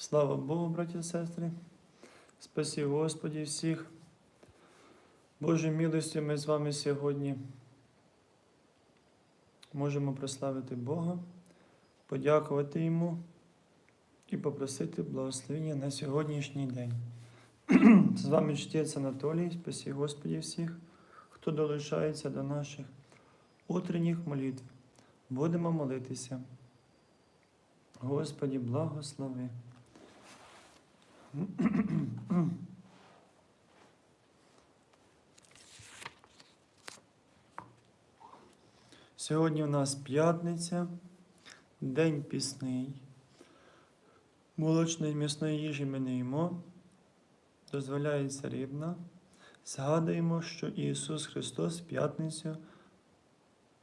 Слава Богу, браті і сестри. Спасі Господі всіх. Божою милостю ми з вами сьогодні можемо прославити Бога, подякувати Йому і попросити благословення на сьогоднішній день. З вами чтець Анатолій, спасі Господі всіх, хто долучається до наших утренніх молитв. Будемо молитися. Господі, благослови. Сьогодні у нас п'ятниця, день пісний. Молочної м'ясної їжі ми не їмо, дозволяється рибна. Згадуємо, що Ісус Христос в п'ятницю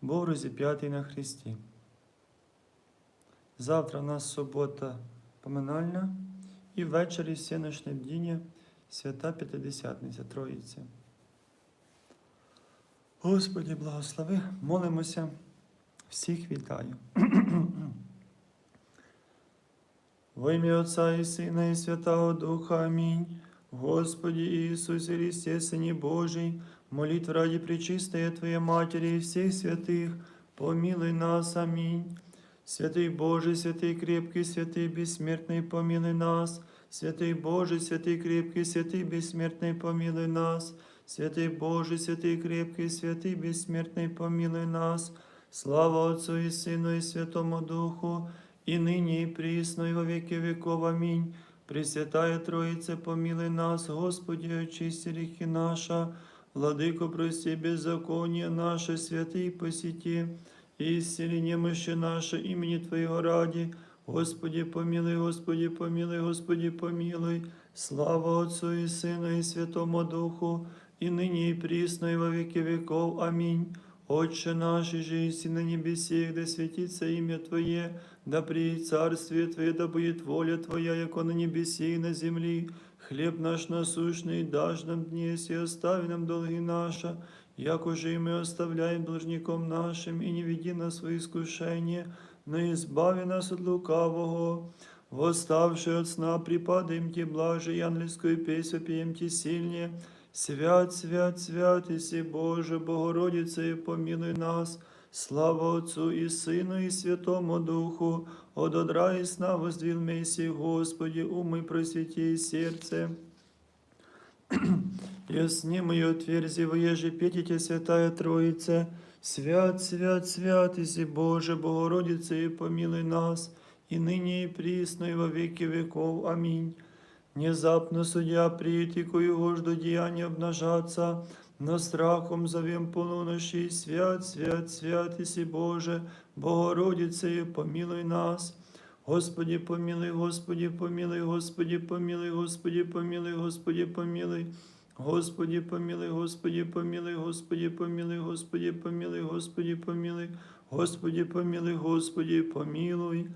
був розіп'ятий на Христі. Завтра у нас субота поминальна і ввечері всеночне бдіння свята П'ятидесятниця Троїця. Господи, благослови, молимося, всіх вітаю. Во ім'я Отця і Сина, і Святого Духа. Амінь. Господи Ісусі Христе, Сині Божий, молитв ради пречистої Твоей Матери і всіх святих, помилуй нас. Амінь. Святий Боже, святий крепкий, святий безсмертний, помилуй нас. Святий Боже, святий крепкий, святий безсмертний, помилуй нас. Святий Боже, святий крепкий, святий безсмертний, помилуй нас. Слава Отцу і Сину, і Святому Духу, і нині, і прісно, і во віки віков. Амінь. Пресвятая Троїце, помилуй нас, Господи, очисти гріхи наша, Владико, прости беззаконие наше, святий посіті, исцели немощи наше імені Твоєго раді. Господи, помилуй, Господи, помилуй, Господи, помилуй. Слава Отцу і Сину, і Святому Духу, і нині, і прісно, і во віки віков. Амінь. Отче наш, и же еси на небесе, да святится имя Твое, да приедет царствие Твое, да будет воля Твоя, яко на небесе и на земли. Хлеб наш насущный дашь нам днес, и остави нам долги наши, яко же и мы оставляем должником нашим, и не веди нас в искушение, но избави нас от лукавого. Восставши от сна, припадаем Ти блаже, и ангельскую песню пеем Ти сильнее. Свят, свят, свят, Иси Боже, Богородице, и помилуй нас. Слава Отцу и Сыну и Святому Духу, от одра и сна воздвил Месси, Господи, умы просвети и сердце. Ясни мое отверзи, воеже петите, Святая Троица, Свят, свят, свят, Иси Боже, Богородице, и помилуй нас, и ныне и присно, и во веки веков. Аминь. Внезапно судья приютику его жду деяния обнажаться, но страхом зовем полуноши, свят, свят, свят, Иси Боже, Богородице, и помилуй нас. Господи, помилуй, Господи, помилуй, Господи, помилуй, Господи, помилуй, Господи, помилуй. Господи, помилуй, Господи, помилуй, Господи, помилуй, Господи, помилуй, Господи, помилуй, Господи, помилуй, Господи, помилуй.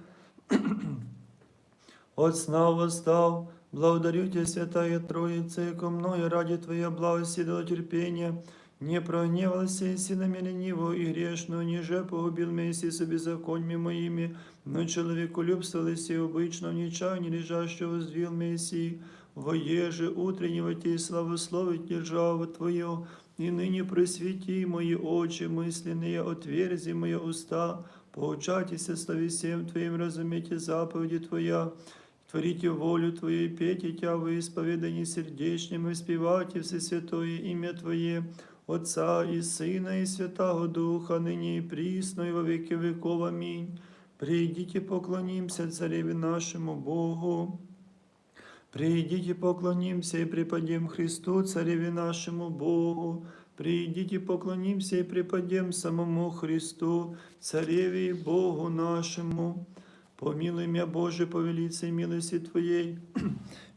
От сна восстал, благодарю Тебя, Святая Троица, яко мною ради Твоя благости дала терпения, не прогневался и силами ленивого и грешного, ниже погубил Месси со беззаконьями моими, но человеку любствовалось и обычно в нечаянии лежащего воздвил Мессии, воеже утреннего Тебе славословить державу Твою, и ныне просвети мои очи мысленные, отверзи мои уста, поучайтесь слове всем Твоим, разумейте заповеди Твоя, Творите волю Твою, и пейте Тя во исповедании сердечнем, и спевайте все святое имя Твое, Отца и Сына, и Святого Духа, ныне и присно, и во веки веков. Аминь. Придите, поклонимся Цареве нашему Богу. Придите, поклонимся и преподем Христу, Цареве нашему Богу. Придите, поклонимся и преподем самому Христу, Цареве и Богу нашему. Помилуй меня, Боже, по велице милости Твоей,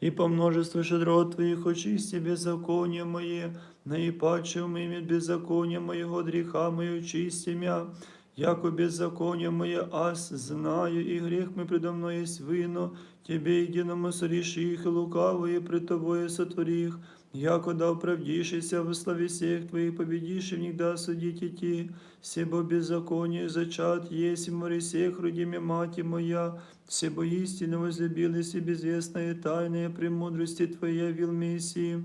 и по множеству щедрот Твоих очисти беззаконие мое, наипаче умыми беззаконие моего греха мое очисти мя, яко беззаконие мое аз знаю, и грех мой предо мной есть вино, Тебе единому соришь их, и лукавые пред Тобою сотворих, яко оправдішися в во славе всех Твоих, победишь и да судить идти, себо беззаконие зачат есть море всех, родиме мати моя, себо истинно возлюбилась и безвестные тайные премудрости Твоя, вил Мессии.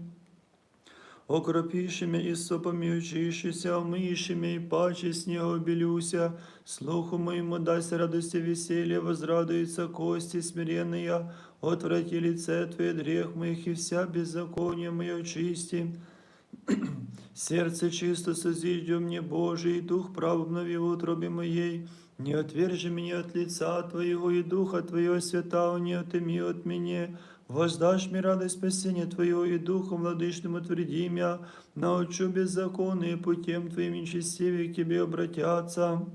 Окропішими і сопами очищуся, омишими і паче снігу обілюся, слуху моєму дасть радости веселья, возрадуются кости смиренные, отврати лице Твое от грех моих, и вся беззаконие мое очисти. Сердце чисто созиждем мне, Божий, и дух прав обнови в утробе моей. Не отвержи меня от лица Твоего, и духа Твоего святого не отыми от меня. Воздашь мне радость спасения Твоего, и духом владычным утверди меня. Научу беззаконные путем Твоим нечестивее к Тебе обратятся.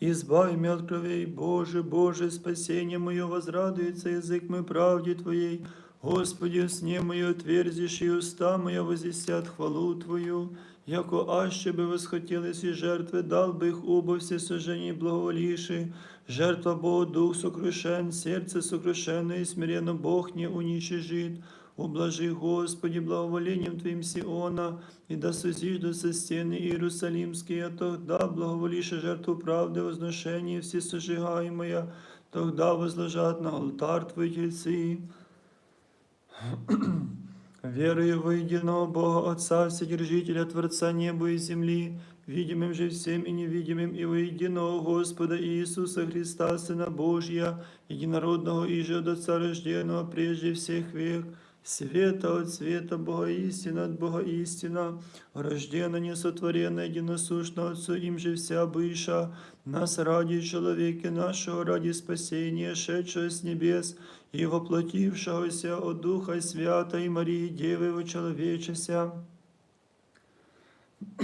Избави меня от кровей, Боже, Боже, спасение мое, возрадуется язык мой правде Твоей. Господи, сне мое отверзишь, и уста моя возвестят хвалу Твою. Яко аще бы восхотелись и жертвы, дал бы их оба все сожжения благоволивши. Жертва Богу, дух сокрушен, сердце сокрушенное и смиренно Бог не уничижит. Ублажи, Господи, благоволением Твоим Сиона, и да созиждутся стены Иерусалимские, а тогда благоволише жертву правды, возношение все сожигаемое, тогда возложат на алтарь Твои тельцы. Верую во единого Бога Отца, Вседержителя, Творца неба и земли, видимым же всем и невидимым, и во единого Господа Иисуса Христа, Сына Божия, единородного и же от Отца рожденного прежде всех век, света от света, Бога истина от Бога истина, рождена, несотворенная, единосущна Отцу, им же вся быша, нас ради человека нашего, ради спасения, шедшего с небес, и воплотившегося от Духа Святой Марии Девы вочеловечеся.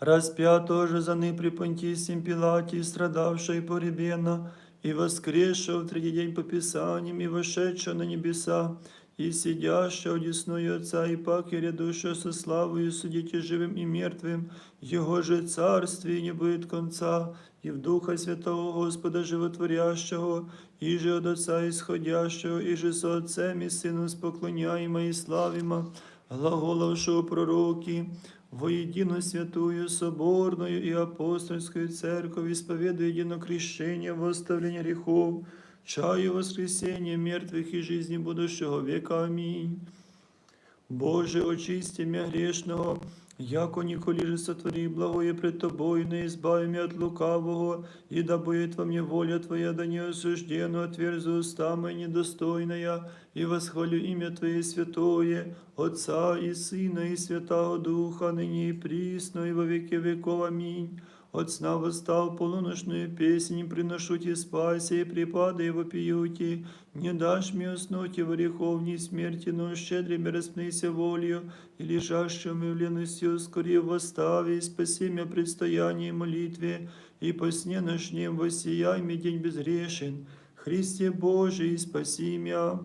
Распятого же за ны при Понтисим Пилате, страдавшего и поребена, и воскресшего в третий день по Писаниям, и вошедшего на небеса, и сидящего одесную Отца, и пак и рядущего со славою судите живым и мертвым, Его же царствие не будет конца, и в Духа Святого Господа Животворящего, и же от Отца исходящего, и же со Отцем и Сыном споклоняемо и славимо, глаголовшего пророки, воедино святую, соборную и апостольскую церковь, исповедуя едино крещение, восставление грехов, чаю воскресения мертвых и жизни будущего века. Аминь. Боже, очисти меня грешного, яко николи же сотвори благое пред Тобою, не избави меня от лукавого, и да будет во мне воля Твоя, да не осуждена, отверзу уста моя недостойная, и восхвалю имя Твое святое, Отца и Сына и Святого Духа, ныне и присно, и во веки веков. Аминь. От сна восстал полуношную песнь, приношу тебе спаси, и припады его пьюти. Не дашь мне уснуть и в греховней смерти, но щедрыми распнися волею, и лежащему в леностью скорее восстави, и спаси меня предстоянии молитве, и по сне ночнем воссияй мне день безгрешен. Христе Божий, спаси меня.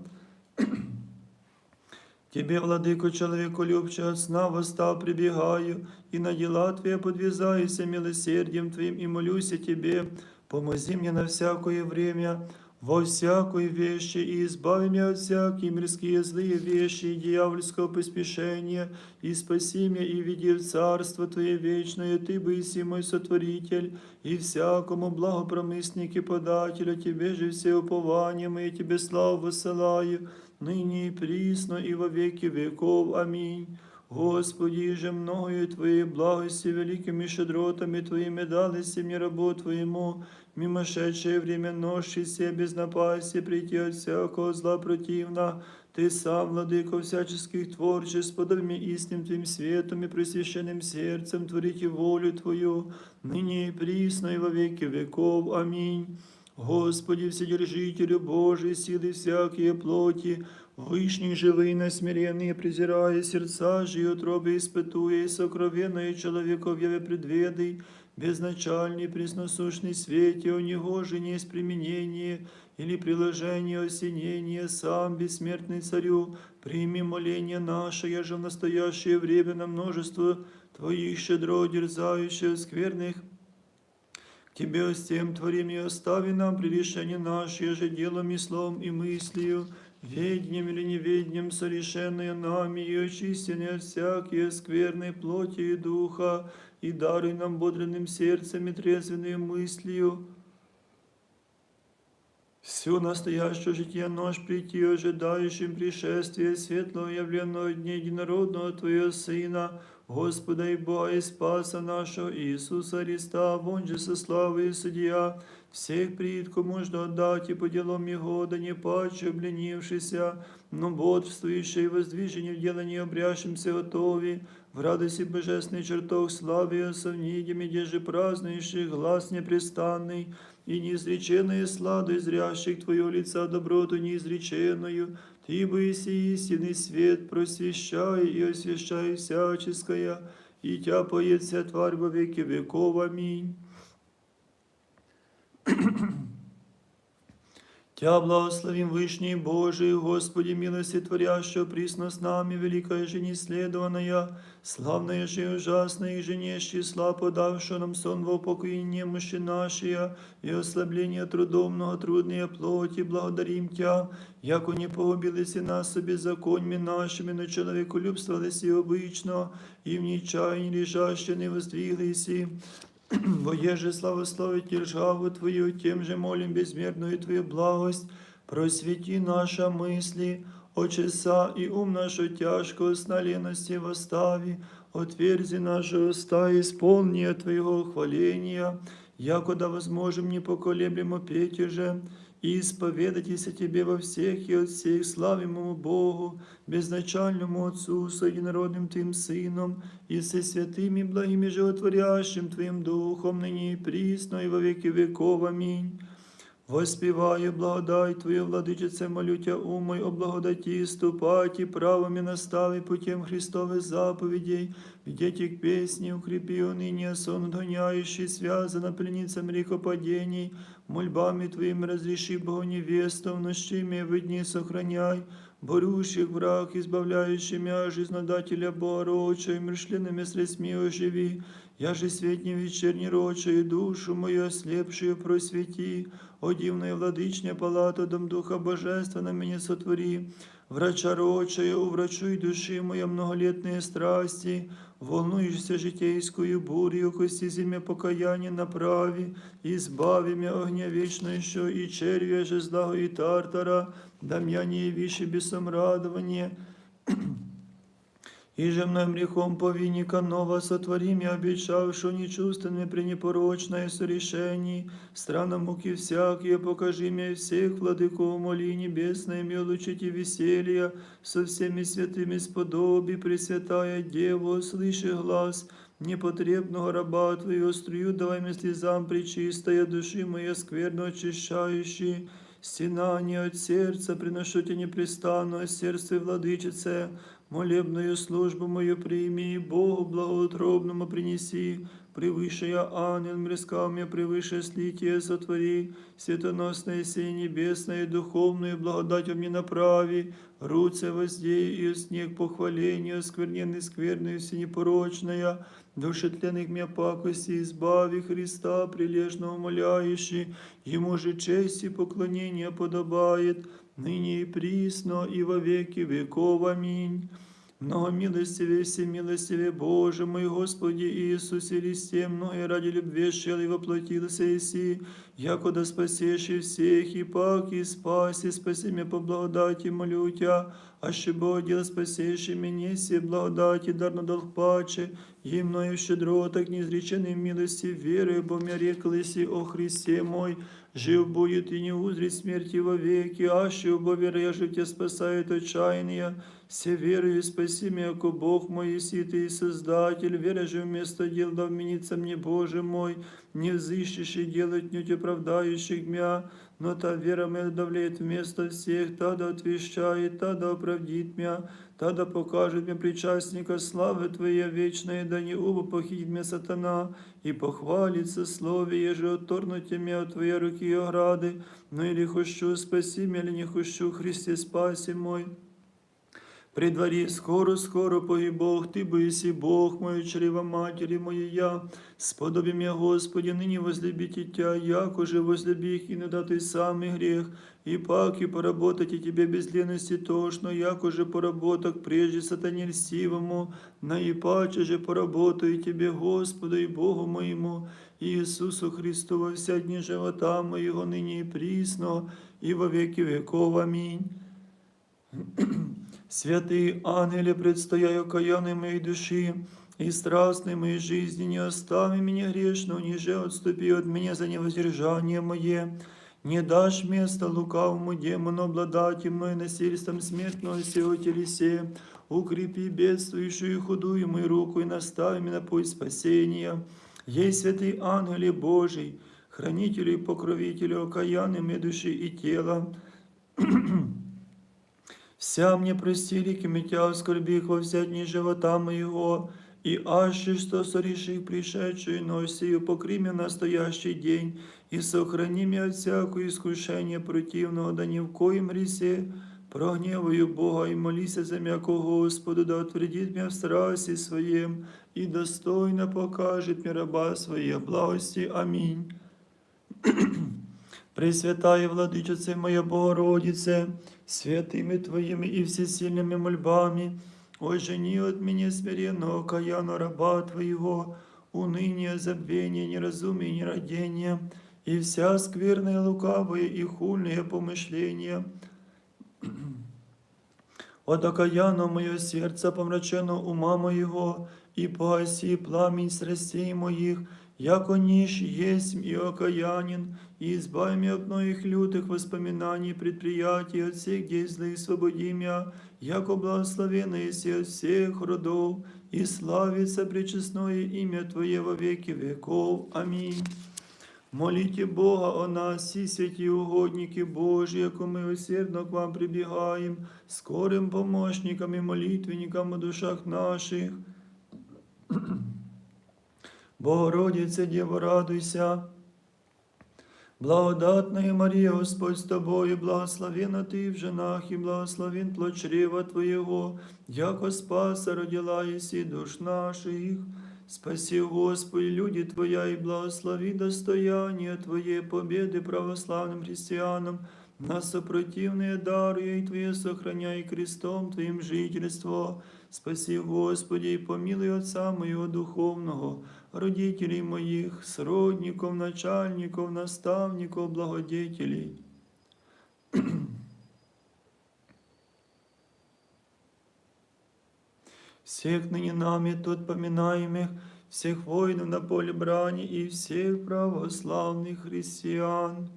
Тебе, владыко, человеку любче, от сна восстал, прибегаю, и на дела Твои подвязаюся милосердием Твоим, и молюся Тебе, помози мне на всякое время, во всякой вещи, и избави меня от всякие мирские злые вещи и дьявольского поспешения, и спаси меня, и веди в Царство Твое вечное, Ты быси мой сотворитель, и всякому благопромыснике подателю, Тебе же все упования мои, Тебе славу высылаю, ныне и присно, и во веки веков. Аминь. Господи, же мною Твоей благости, великими щедротами Твоими дались мне работу Твоему, мимошедшее время ноши се без напасти, прийти от всякого зла противна, Ты сам, владыко всяческих творчеств, подав мне истинным Твоим светом и просвященным сердцем творите волю Твою, ныне и присно, и во веки веков. Аминь. Господи, Вседержителю Божий, силы всякие плоти, Вышних живый, насмиренные, презирая сердца же и утробы испытуя, и сокровенное человеков яве предведай, безначальный, пресносущный свете, у него же не есть применение или приложение осенения, сам бессмертный царю, прими моление наше, я же в настоящее время на множество Твоих щедро дерзающих, скверных Тебе с тем творим и остави нам при решении наши, же делом и словом и мыслью, веднем или неведнем совершенное нами и очистение от всякие скверной плоти и духа, и даруй нам бодренным сердцем и трезвенной мыслью, все настоящее житие нож прийти, ожидающим пришествия светлого явленного дня единородного Твоего Сына, Господа и Бога и Спаса нашего Иисуса Христа, вон же со славой Судья, всех приитков можно отдать и по делам Его, да не паче обленившися, но бодрствующий и воздвижение в делании обрящимся готови, в радости божественной чертог славы и совнидями, где же празднующий глаз непрестанный, и неизреченная сладость зрящих Твоего лица доброту неизреченную, Ты бы и истинный свет просвещай и освящай всяческое, и Тя поет вся тварь во веки веков. Аминь. Тя благословим Вышний Божий, Господи, милости творящего присно с нами, великая же неследованная, славная же и ужасная, и же не с числа, подавшая нам сон во упокоение мощи нашия, и ослабление трудом многотрудные плоти, благодарим Тя, яко не погубились и нас беззаконьми нашими, но человеку любствовались и обычно, и в нечаянии лежаще не воздвиглись, Воеже славословить державу Твою, тем же молим безмерную Твою благость, просвети наша мысли, очеса и ум нашу тяжкого сна лености восстави, отверзи наши уста, исполни Твоего хваления, якода возможем непоколеблемо петь же, и исповедайтесь о Тебе во всех и от всех славимому Богу, безначальному Отцу, с единородным Твоим Сыном, и со святым и благим и животворящим Твоим Духом, ныне и присно, и во веки веков. Аминь. Воспіваю благодать Твою, владичице, молю Тя, умой, о благодаті, ступати правами настави путем Христовых заповедей, видите к песни, укрепи уныне сон отгоняющий, связана пленницам рекопадений, мольбами Твоими разреши Богу невесту, в нощами в дни сохраняй, борющих враг, избавляющий мя, жизнодателя Богородча, и мршленными средствами оживи, я же светни вечерней рочей, душу мою ослепшую просвети, о дивная владычня палата, дом Духа Божественного меня сотвори, врача рочая, уврачуй души моя многолетные страсти, волнуешься житейскую бурью, кости земля покаяния направи, избави меня огня вечного и червя же злого и тартара, да меня не явишь бесом радование, и же мной грехом повинника нова сотворим, я обещавшую нечувственными пренепорочное сорешений, странам муки всякие, покажи мне всех владыков моли небесной, мне улучшите веселья, со всеми святыми сподоби, Пресвятая Дева, слыши глаз, непотребного раба Твоего струю, давай мне слезам причистая, души моя скверно очищающий, стенание от сердца, приношу тебе непрестанно, сердце владычице, молебную службу мою прими, и Богу благоутробному принеси, превыше ангел мрескал мне, превыше слитие сотвори, светоносное сей небесное, духовную благодать мне направи, руце воздей и снег похвалению, скверненный скверную всенепорочная, души тленных мне пакости, избави Христа, прилежно умоляющий, Ему же честь и поклонение подобает, ныне и присно, и во веки веков. Аминь. Много милостиве, все милостиве, Боже мой Господи Иисусе Христе, многое ради любви шел и воплотился Иси, якода спасешь и всех, и пак, и спаси, спаси меня по благодати, молю Тя, а ще Бог дел спасешь меня, все благодати, дарно долг паче, и мною щедро, так неизреченной милости, верою, бо меня реклися о Христе мой, жив будет и не узрит смерти вовеки, аще убо вера, я жив тебя спасает отчаяние, все верою спаси меня, яко Бог мой, ты и Создатель, вера же вместо дел да вменится мне, Боже мой, не взыщешь и делать не оправдающих мя, но та вера моя давлеет вместо всех, та да отвещает, та да оправдит мя, та да покажет мне причастника славы Твоей вечной, да не убо похитит меня сатана, и похвалится слове, еже отторнуть меня от Твоей руки и ограды, но или хочу спаси меня, или не хочу, Христе спаси мой. При дворі скоро, скоро погиб Бог, Ты боиси Бог мой, чрева матери моя. Сподоби меня, Господи, ныне возлюбите Тя, яко же возлюби их, и не датый самый грех, и пак и поработать и Тебе без лености тошно, яко же поработок прежде сатане льстивому, на и паче же поработаю Тебе, Господу и Богу моему, Иисусу Христу во вся дни живота моего ныне и присно, и во веки веков. Аминь. Святые ангели, предстояю окаянной моей души, и страстной моей жизни не остави меня грешного, ниже отступи от меня за невоздержание мое. Не дашь места лукавому демону обладать мной насильством смертного сего телесе. Укрепи бедствующую худую мою руку и настави меня на путь спасения. Ей святый ангеле Божий, хранителю и покровителю окаянной моей души и тела, Вся мне прости реки митя скорбих во вся дни живота моего, и аще что сореших пришедшую носию, покри меня в настоящий день, и сохрани меня от всякого искушения противного, да ни в коем ресе прогневаю Бога и молися за м'яко Господу, да утвердит меня в страсти своем, и достойно покажет мне раба своей благости. Аминь. Пресвятая Владычице моя Богородице, святыми Твоими и всесильными мольбами, ожени от меня смиренного каяна раба Твоего, уныние, забвение, неразумие, нерадение, и вся скверная, лукавая и хульные помышления. От окаянного мое сердце, помрачено ума моего, и погаси пламень страстей моих, яко нищ есть и окаянин, и избави меня от многих лютых воспоминаний, предприятий, от всех дей злых свободи меня, яко благословенный есть от всех родов, и славится пречестное имя Твое во веки веков. Аминь. Молите Бога о нас, всі святі угодники Божі, яко ми усердно к вам прибігаємо, скорим помощникам і молитвенникам у душах наших. Богородице, Дєво, радуйся. Благодатная Мария, Господь с тобою, благословена ты в женах, и благословен плод чрева Твоего, яко спаса родила еси душ наших. Спаси, Господи, люди Твоя, и благослови достояние Твоей победы православным христианам, на сопротивные даруя и Твое сохраняй крестом Твоим жительство. Спаси, Господи, и помилуй Отца моего духовного, родителей моих, сродников, начальников, наставников, благодетелей. всех ныне нами тут поминаемых, всех воинов на поле брани и всех православных христиан.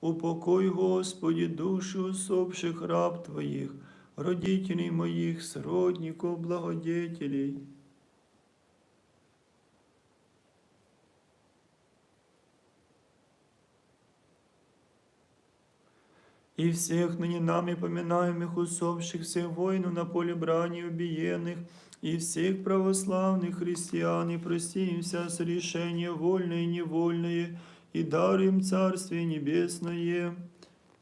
Упокой, Господи, души усопших раб Твоих, родителей моих, сродников, благодетелей. и всех ныне нами поминаемых усопших, всех воинов на поле брани убиенных, и всех православных христиан, и прости им вся сорешения вольное и невольное, и даруем Царствие Небесное.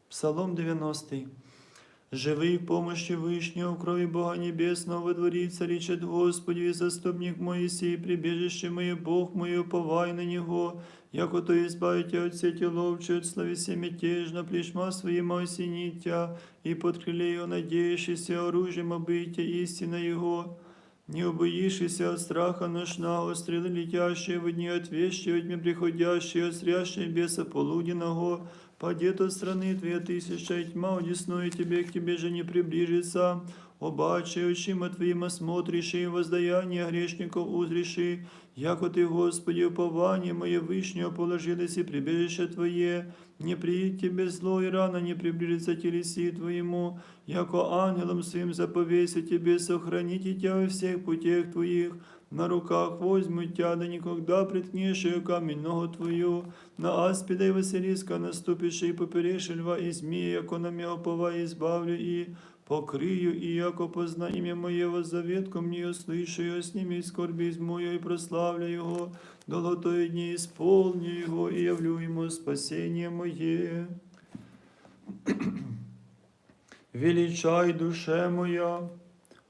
Псалом 90. Живий в помощи Вышнего, в крови Бога Небесного, во дворе царичет Господи, и заступник Моисей, прибежище мое, Бог мой, уповай на Него, яко то избавите от сети ловчи, от словеси мятежно, плешма своим осенитя, и под крылею надеющийся оружием обытия истина Его, не убоишься от страха ношного, стрелы летящие в дни отвещие, от дня приходящие, осрящие беса полуденного, Падет от страны Твоя тысяча, и тьма удесную Тебе, к Тебе же не приближится. Обаче, очима Твоим осмотришь, и воздаяние грешников узриши, яко Ты, Господи, упование мое вышнее положилось и прибежище Твое, не приидь Тебе зло, и рано не приблизится телеси Твоему, яко ангелом своим заповеся Тебе сохраните Тебя во всех путях Твоих, на руках возьму Тя, да никогда приткнешь ее камень ногу Твою, на аспида и Василиска наступишь, и поперешь льва и змея, яко на меня опова избавлю, и покрию, и яко позна имя Моего заветку мне услышу, и сними скорби из мою, и прославлю Его, долготою дни исполню Его, и явлю Ему спасение Мое. Величай, душе моя,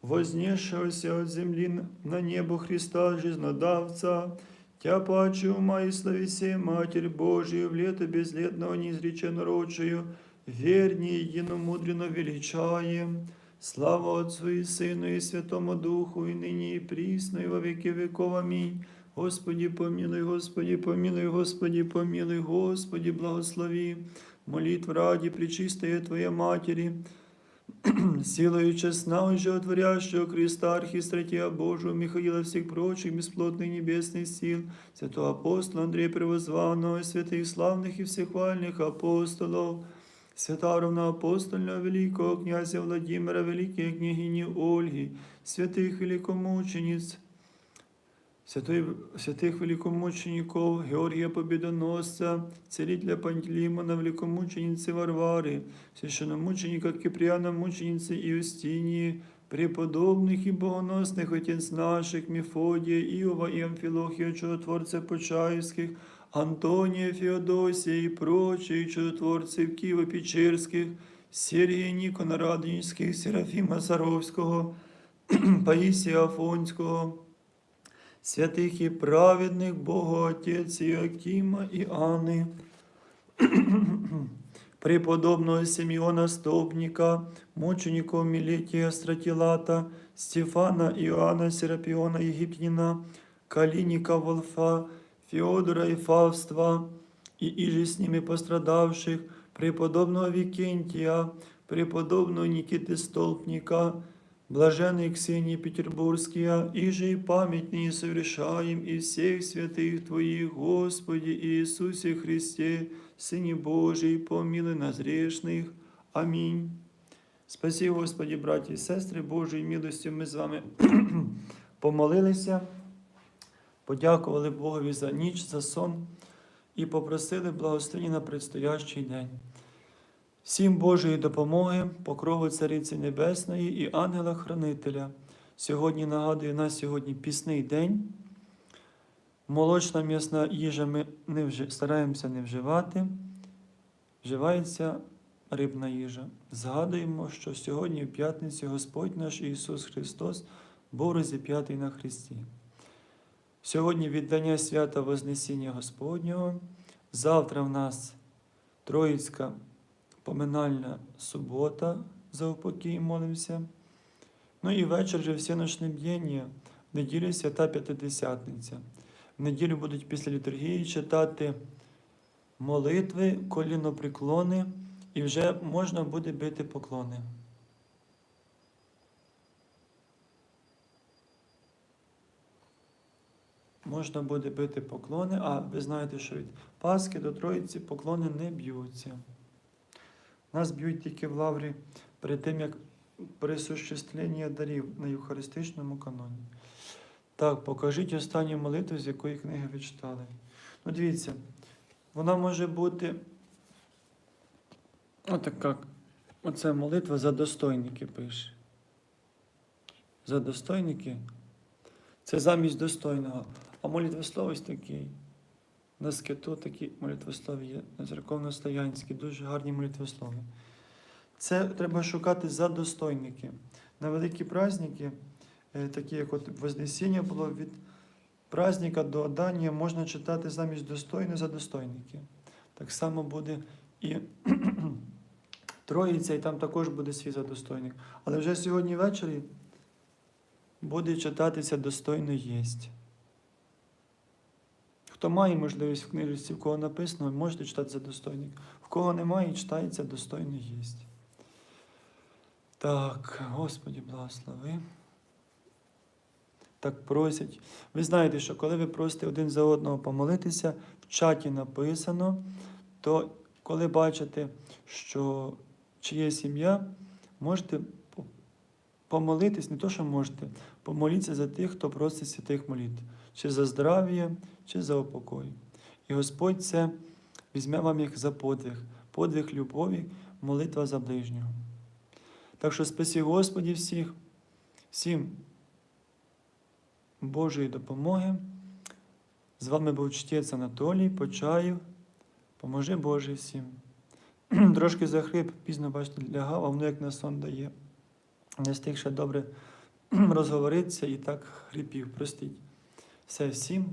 вознесшегося от земли на небо Христа, жизнодавца, Тя паче ума и слависе, Матерь Божию, в лето безлетного неизреченно родшую, вернее, единомудренно величаем. Слава Отцу и Сыну и Святому Духу, и ныне и присно, и во веки веков. Аминь. Господи, помилуй, Господи, помилуй, Господи, помилуй, Господи, благослови. Молитв ради Пречистая Твоя Матери, силою честна, животворящего Христа, архистратия Божию, Михаила, всех прочих бесплотных небесных сил, святого апостола Андрея Превозванного, и святых славных и всехвальных апостолов, свята равноапостольного великого князя Владимира, великой княгини Ольги, святых великомучениц, святой, святых великомучеников Георгия Победоносца, целителя Пантелеймона, великомученицы Варвары, священномученика Киприана, мученицы Иустинии, преподобных и богоносных отец наших, Мефодия, Иова и Амфилохия, чудотворцев Почаевских, Антония, Феодосия и прочие чудотворцев Киево-Печерских, Сергія Нікона Радонівських, Серафіма Саровського, Паїсія Афонського, святих і праведних Богу Отець Іакима і Анни, преподобного Симеона Стопника, мучеников Милетия Стратилата, Стефана Иоанна Серапиона Египтянина, Калиника Волфа, Феодора и Фавства, и иже с ними пострадавших, преподобного Викентия, преподобного Никиты Столпника, блаженной Ксении Петербургския, иже и памятные совершаем и всех святых Твоих, Господи Иисусе Христе, Сыне Божий, помилуй нас грешных. Амінь. Спасі, Господі, браті і сестри, Божою милостю ми з вами помолилися, подякували Богові за ніч, за сон і попросили благословення на предстоящий день. Всім Божої допомоги, покрову Цариці Небесної і ангела-хранителя. Сьогодні нагадую, у нас сьогодні пісний день. Молочна м'ясна їжа ми не вжи, стараємося не вживати. Вживається рибна їжа. Згадуємо, що сьогодні, в п'ятницю, Господь наш Ісус Христос був розіп'ятий на Христі. Сьогодні віддання свята Вознесіння Господнього. Завтра в нас Троїцька поминальна субота, за упокій молимося. Ну і вечір вже всеночне б'єння, в неділю свята П'ятидесятниця. В неділю будуть після літургії читати молитви, коліноприклони, і вже можна буде бити поклони. Можна буде бити поклони, а ви знаєте, що від Пасхи до Троїці поклони не б'ються. Нас б'ють тільки в лаврі перед тим, як присуществлення дарів на Євхаристичному каноні. Так, покажіть останню молитву, з якої книги ви читали. Ну, дивіться, вона може бути. Отака. Оце молитва за достойники пише. За достойники. Це замість достойного. А молитвослов ось такий. На скиту такі молитвослови є, на церковно-стоянські, дуже гарні молитвослови. Це треба шукати за достойники. На великі праздники, е, такі як от Вознесіння було від праздника до Дання, можна читати замість достойне за достойники. Так само буде і Троїця, і там також буде свій задостойник. Але вже сьогодні ввечері буде читатися достойно єсть. Хто має можливість в книжці, в кого написано, можете читати за достойник. В кого немає, читається достойно єсть. Так, Господі благослови. Так просять. Ви знаєте, що коли ви просите один за одного помолитися, в чаті написано, то коли бачите, що чиє сім'я, можете по- помолитись, не то, що можете, помоліться за тих, хто просить святих молитв, чи за здрав'я, чи за упокой. І Господь це візьме вам як за подвиг, подвиг любові, молитва за ближнього. Так що спасі Господі всіх, всім Божої допомоги. З вами був чтець Анатолій, Почаїв. Поможи Боже всім. Трошки захрип, пізно, бачите, лягав, а воно як на сон дає. Не встиг ще добре розговоритися і так хрипів. Простіть. Все всім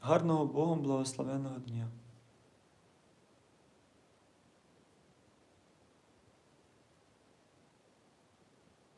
гарного Богом благословеного дня.